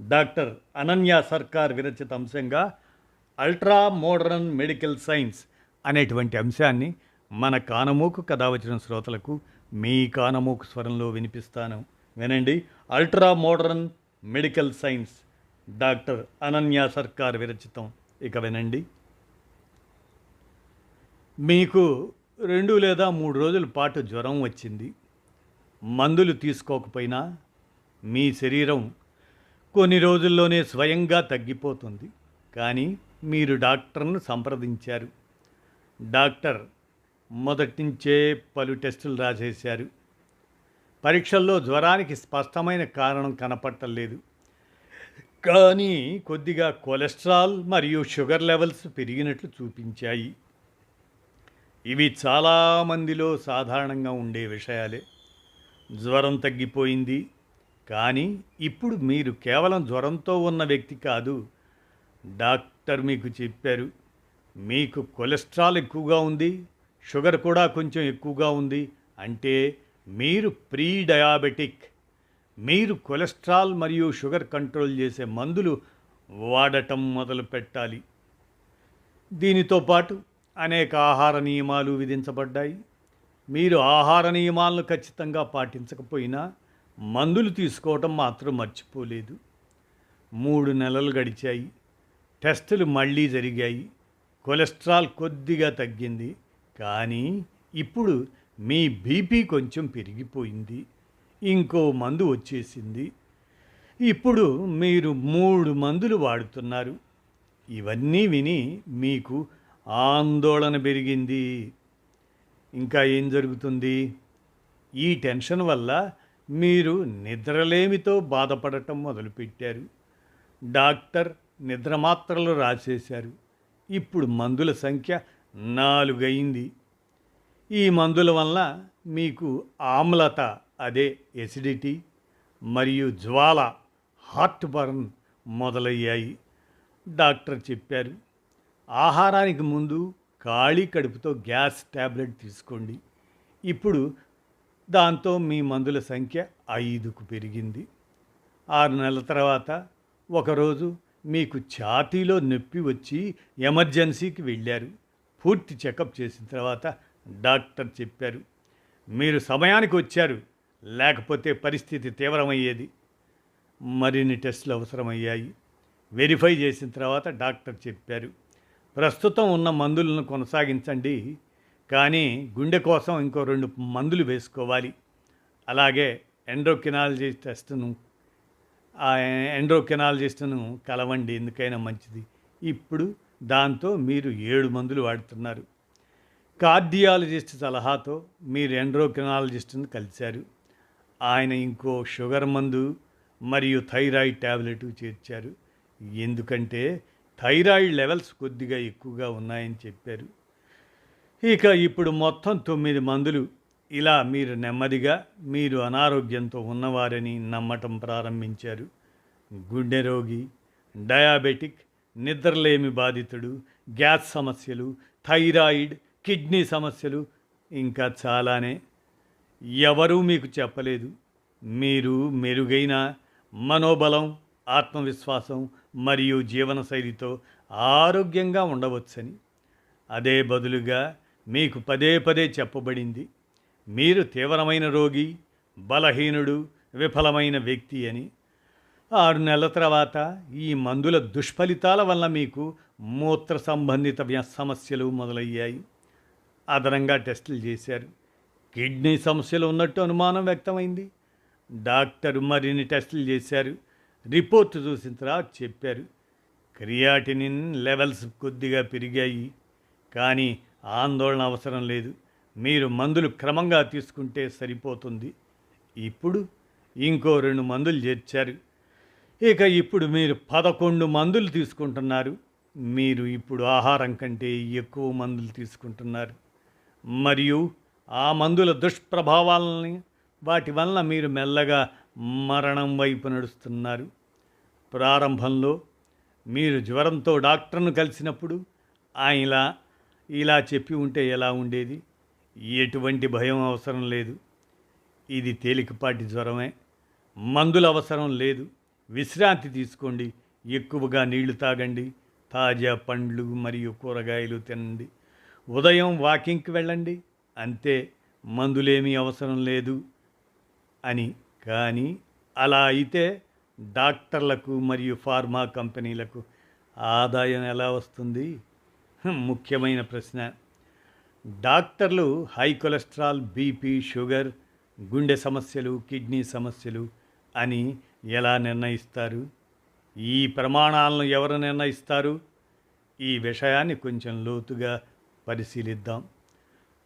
Doctor Ananya సర్కార్ విరచిత అంశంగా ultra modern medical science అనేటువంటి అంశాన్ని మన కానమూకు కథ వచ్చిన శ్రోతలకు మీ కానమూకు స్వరంలో వినిపిస్తాను. వినండి. Ultra modern medical science doctor Ananya Sarkar విరచితం. ఇక వినండి. మీకు రెండు లేదా మూడు రోజుల పాటు జ్వరం వచ్చింది. మందులు తీసుకోకపోయినా మీ శరీరం కొన్ని రోజుల్లోనే స్వయంగా తగ్గిపోతుంది. కానీ మీరు డాక్టర్ను సంప్రదించారు. డాక్టర్ మొదటి నుంచే పలు టెస్టులు రాసేశారు. పరీక్షల్లో జ్వరానికి స్పష్టమైన కారణం కనపట్టలేదు కానీ కొద్దిగా కొలెస్ట్రాల్ మరియు షుగర్ లెవెల్స్ పెరిగినట్లు చూపించాయి. ఇవి చాలామందిలో సాధారణంగా ఉండే విషయాలే. జ్వరం తగ్గిపోయింది. కానీ ఇప్పుడు మీరు కేవలం జ్వరంతో ఉన్న వ్యక్తి కాదు. డాక్టర్ మీకు చెప్పారు మీకు కొలెస్ట్రాల్ ఎక్కువగా ఉంది షుగర్ కూడా కొంచెం ఎక్కువగా ఉంది అంటే మీరు ప్రీ డయాబెటిక్ మీరు కొలెస్ట్రాల్ మరియు షుగర్ కంట్రోల్ చేసే మందులు వాడటం మొదలు పెట్టాలి. దీనితో పాటు అనేక ఆహార నియమాలు విధించబడ్డాయి. మీరు ఆహార నియమాలను ఖచ్చితంగా పాటించకపోయినా మందులు తీసుకోవటం మాత్రం మర్చిపోలేదు. మూడు నెలలు గడిచాయి. టెస్టులు మళ్ళీ జరిగాయి. కొలెస్ట్రాల్ కొద్దిగా తగ్గింది. కానీ ఇప్పుడు మీ బీపీ కొంచెం పెరిగిపోయింది. ఇంకో మందు వచ్చేసింది. ఇప్పుడు మీరు మూడు మందులు వాడుతున్నారు. ఇవన్నీ విని మీకు ఆందోళన పెరిగింది. ఇంకా ఏం జరుగుతుంది? ఈ టెన్షన్ వల్ల మీరు నిద్రలేమితో బాధపడటం మొదలుపెట్టారు. డాక్టర్ నిద్రమాత్రలు రాసేశారు. ఇప్పుడు మందుల సంఖ్య నాలుగైంది ఈ మందుల వల్ల మీకు ఆమ్లత అదే ఎసిడిటీ మరియు జ్వాల హార్ట్ బర్న్ మొదలయ్యాయి. డాక్టర్ చెప్పారు ఆహారానికి ముందు ఖాళీ కడుపుతో గ్యాస్ ట్యాబ్లెట్ తీసుకోండి. ఇప్పుడు దాంతో మీ మందుల సంఖ్య ఐదుకు పెరిగింది. ఆరు నెలల తర్వాత ఒకరోజు మీకు ఛాతీలో నొప్పి వచ్చి ఎమర్జెన్సీకి వెళ్ళారు. పూర్తి చెకప్ చేసిన తర్వాత డాక్టర్ చెప్పారు మీరు సమయానికి వచ్చారు లేకపోతే పరిస్థితి తీవ్రమయ్యేది. మరిన్ని టెస్టులు అవసరమయ్యాయి. వెరిఫై చేసిన తర్వాత డాక్టర్ చెప్పారు ప్రస్తుతం ఉన్న మందులను కొనసాగించండి కానీ గుండె కోసం ఇంకో రెండు మందులు వేసుకోవాలి. అలాగే ఎండ్రోకినాలజీ టెస్ట్ను ఆ ఎండ్రోకినాలజిస్ట్ను కలవండి ఎందుకైనా మంచిది. ఇప్పుడు దాంతో మీరు ఏడు మందులు వాడుతున్నారు. కార్డియాలజిస్ట్ సలహాతో మీరు ఎండ్రోకినాలజిస్ట్ను కలిశారు. ఆయన ఇంకో షుగర్ మందు మరియు థైరాయిడ్ ట్యాబ్లెట్ చేర్చారు. ఎందుకంటే థైరాయిడ్ లెవెల్స్ కొద్దిగా ఎక్కువగా ఉన్నాయని చెప్పారు. ఇక ఇప్పుడు మొత్తం తొమ్మిది మందులు. ఇలా మీరు నెమ్మదిగా మీరు అనారోగ్యంతో ఉన్నవారని నమ్మటం ప్రారంభించారు. గుండె రోగి డయాబెటిక్ నిద్రలేమి బాధితుడు గ్యాస్ సమస్యలు థైరాయిడ్ కిడ్నీ సమస్యలు ఇంకా చాలానే. ఎవరూ మీకు చెప్పలేదు. మీరు మెరుగైన మనోబలం ఆత్మవిశ్వాసం మరియు జీవనశైలితో ఆరోగ్యంగా ఉండవచ్చని. అదే బదులుగా మీకు పదే పదే చెప్పబడింది. మీరు తీవ్రమైన రోగి బలహీనుడు విఫలమైన వ్యక్తి అని. ఆరు నెలల తర్వాత ఈ మందుల దుష్ఫలితాల వల్ల మీకు మూత్ర సంబంధిత సమస్యలు మొదలయ్యాయి. అదనంగా టెస్టులు చేశారు. కిడ్నీ సమస్యలు ఉన్నట్టు అనుమానం వ్యక్తమైంది. డాక్టర్ మరిన్ని టెస్టులు చేశారు. రిపోర్ట్ చూసిన తర్వాత చెప్పారు. క్రియాటినిన్ లెవెల్స్ కొద్దిగా పెరిగాయి. కానీ ఆందోళన అవసరం లేదు. మీరు మందులు క్రమంగా తీసుకుంటే సరిపోతుంది. ఇప్పుడు ఇంకో రెండు మందులు చేర్చారు. ఇక ఇప్పుడు మీరు పదకొండు మందులు తీసుకుంటున్నారు. మీరు ఇప్పుడు ఆహారం కంటే ఎక్కువ మందులు తీసుకుంటున్నారు. మరియు ఆ మందుల దుష్ప్రభావాలని వాటి వలన మీరు మెల్లగా మరణం వైపు నడుస్తున్నారు. ప్రారంభంలో మీరు జ్వరంతో డాక్టర్ను కలిసినప్పుడు ఆయన ఇలా చెప్పి ఉంటే ఎలా ఉండేది? ఎటువంటి భయం అవసరం లేదు. ఇది తేలికపాటి జ్వరమే. మందులు అవసరం లేదు. విశ్రాంతి తీసుకోండి. ఎక్కువగా నీళ్ళు తాగండి. తాజా పండ్లు మరియు కూరగాయలు తినండి. ఉదయం వాకింగ్కి వెళ్ళండి. అంతే. మందులేమీ అవసరం లేదు అని. కానీ అలా అయితే డాక్టర్లకు మరియు ఫార్మా కంపెనీలకు ఆదాయం ఎలా వస్తుంది? ముఖ్యమైన ప్రశ్న. డాక్టర్లు హై కొలెస్ట్రాల్ బీపీ షుగర్ గుండె సమస్యలు కిడ్నీ సమస్యలు అని ఎలా నిర్ణయిస్తారు? ఈ ప్రమాణాలను ఎవరు నిర్ణయిస్తారు? ఈ విషయాన్ని కొంచెం లోతుగా పరిశీలిద్దాం.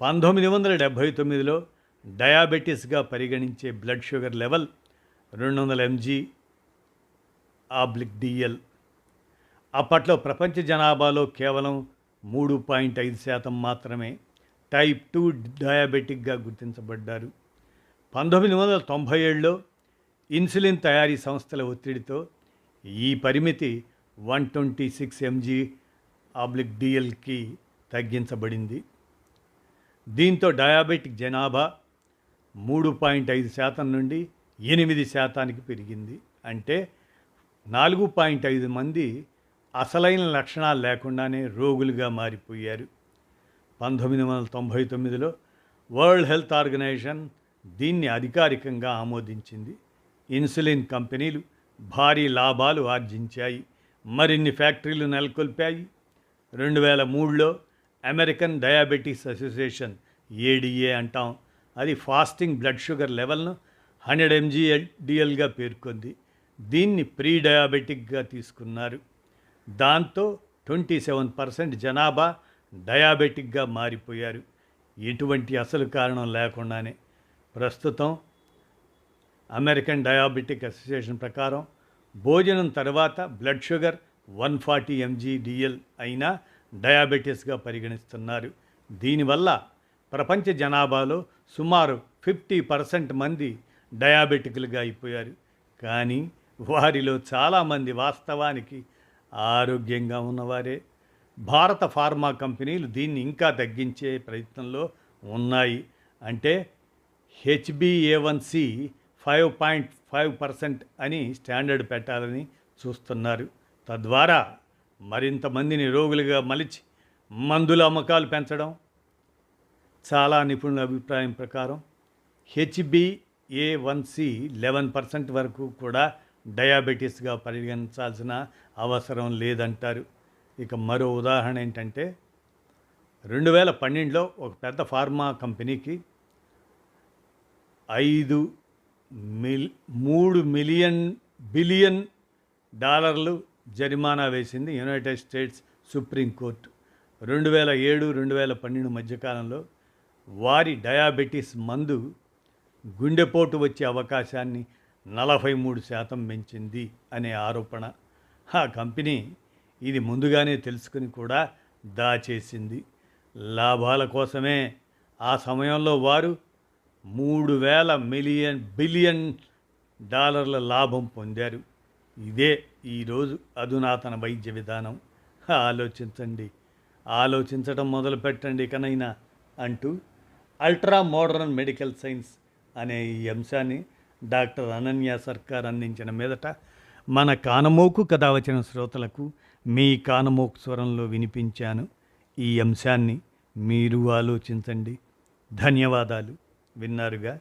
పంతొమ్మిది వందల డెబ్భై తొమ్మిదిలో డయాబెటీస్గా పరిగణించే బ్లడ్ షుగర్ లెవెల్ రెండు వందల ఎంజీ ఆబ్లిక్ డిఎల్. అప్పట్లో ప్రపంచ జనాభాలో కేవలం మూడు పాయింట్ ఐదు శాతం మాత్రమే టైప్ టూ డయాబెటిక్గా గుర్తించబడ్డారు. పంతొమ్మిది వందల తొంభై ఏడులో ఇన్సులిన్ తయారీ సంస్థల ఒత్తిడితో ఈ పరిమితి one twenty six M G oblique డిఎల్కి తగ్గించబడింది. దీంతో డయాబెటిక్ జనాభా మూడు పాయింట్ ఐదు శాతం నుండి ఎనిమిది శాతానికి పెరిగింది. అంటే నాలుగు పాయింట్ ఐదు మంది అసలైన లక్షణాలు లేకుండానే రోగులుగా మారిపోయారు. పంతొమ్మిది వందల తొంభై తొమ్మిదిలో వరల్డ్ హెల్త్ ఆర్గనైజేషన్ దీన్ని అధికారికంగా ఆమోదించింది. ఇన్సులిన్ కంపెనీలు భారీ లాభాలు ఆర్జించాయి. మరిన్ని ఫ్యాక్టరీలు నెలకొల్పాయి. రెండు వేల మూడులో అమెరికన్ డయాబెటీస్ అసోసియేషన్ ఏడిఏ అంటాం. అది ఫాస్టింగ్ బ్లడ్ షుగర్ లెవెల్ను హండ్రెడ్ ఎంజీఎల్ డిఎల్గా పేర్కొంది. దీన్ని ప్రీ డయాబెటిక్గా తీసుకున్నారు. దాంతో ట్వంటీ సెవెన్ పర్సెంట్ జనాభా డయాబెటిక్గా మారిపోయారు. ఎటువంటి అసలు కారణం లేకుండానే ప్రస్తుతం అమెరికన్ డయాబెటిక్ అసోసియేషన్ ప్రకారం భోజనం తర్వాత blood sugar one forty M G D L అయినా డయాబెటీస్గా పరిగణిస్తున్నారు. దీనివల్ల ప్రపంచ జనాభాలో సుమారు ఫిఫ్టీ పర్సెంట్ మంది డయాబెటిక్లుగా అయిపోయారు. కానీ వారిలో చాలామంది వాస్తవానికి ఆరోగ్యంగా ఉన్నవారే. భారత ఫార్మా కంపెనీలు దీన్ని ఇంకా తగ్గించే ప్రయత్నంలో ఉన్నాయి. అంటే H B A one C five point five percent అని స్టాండర్డ్ పెట్టాలని చూస్తున్నారు. తద్వారా మరింత మందిని రోగులుగా మలిచి మందుల అమ్మకాలు పెంచడం చాలా నిపుణుల అభిప్రాయం ప్రకారం హెచ్బిఏ వన్ లెవెన్ పర్సెంట్ వరకు కూడా డయాబెటీస్గా పరిగణించాల్సిన అవసరం లేదంటారు. ఇక మరో ఉదాహరణ ఏంటంటే రెండు వేల పన్నెండులో ఒక పెద్ద ఫార్మా కంపెనీకి ఐదు మిల్ మూడు మిలియన్ బిలియన్ డాలర్లు జరిమానా వేసింది యునైటెడ్ స్టేట్స్ సుప్రీంకోర్టు రెండు వేల ఏడు రెండు వేల పన్నెండు మధ్యకాలంలో వారి డయాబెటీస్ మందు గుండెపోటు వచ్చే అవకాశాన్ని నలభై మూడు శాతం పెంచింది అనే ఆరోపణ ఆ కంపెనీ ఇది ముందుగానే తెలుసుకుని కూడా దాచేసింది. లాభాల కోసమే ఆ సమయంలో వారు మూడు వేల మిలియన్ బిలియన్ డాలర్ల లాభం పొందారు. ఇదే ఈరోజు అధునాతన వైద్య విధానం. ఆలోచించండి. ఆలోచించడం మొదలు పెట్టండి కనైనా అంటూ అల్ట్రా మోడర్న్ మెడికల్ సైన్స్ అనే ఈ అంశాన్ని డాక్టర్ అనన్య సర్కార్ అందించిన మీదట మన కానమోకు కథ వచ్చిన శ్రోతలకు మీ కానమోకు స్వరంలో వినిపించాను ఈ అంశాన్ని మీరు ఆలోచించండి. ధన్యవాదాలు. విన్నారుగా?